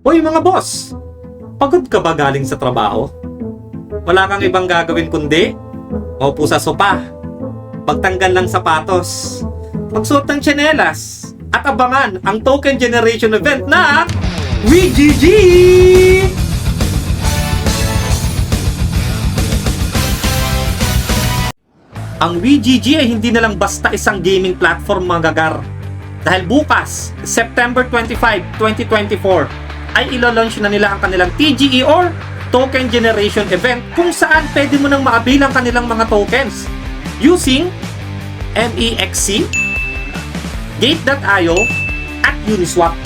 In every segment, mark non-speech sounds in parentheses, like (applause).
Hoy mga boss, pagod ka ba galing sa trabaho? Wala kang ibang gagawin kundi maupo sa sopa, pagtanggal ng sapatos, magsuot ng tsinelas, at abangan ang token generation event na WeGG! Ang WeGG ay hindi na lang basta isang gaming platform mga gagar. Dahil bukas, September 25, 2024, ay ilo-launch na nila ang kanilang TGE or Token Generation Event kung saan pwede mo nang maabil ang kanilang mga tokens using MEXC, Gate.io, at Uniswap.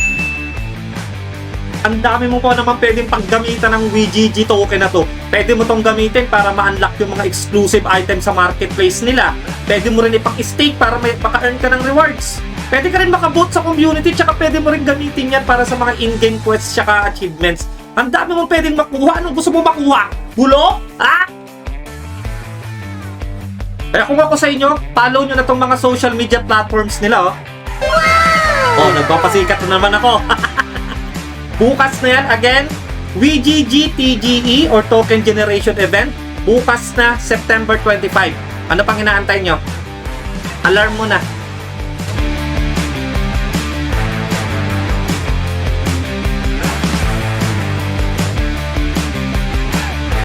Ang dami mo pa naman pwedeng paggamitan ng WeGG token na to. Pwede mo tong gamitin para ma-unlock yung mga exclusive items sa marketplace nila. Pwede mo rin ipang-stake para may maka-earn ka ng rewards. Pwede ka rin makaboot sa community tsaka pwede mo rin gamitin yan para sa mga in-game quests tsaka achievements. Ang dami mo pwedeng makuha. Anong gusto mo makuha? Bulo? Ha? Kaya kung ako sa inyo, follow nyo na tong mga social media platforms nila, oh. Oh, nagpapasikat na naman ako. (laughs) Bukas na yan, again, WeGG TGE or Token Generation Event. Bukas na, September 25. Ano pang inaantay nyo? Alarm mo na.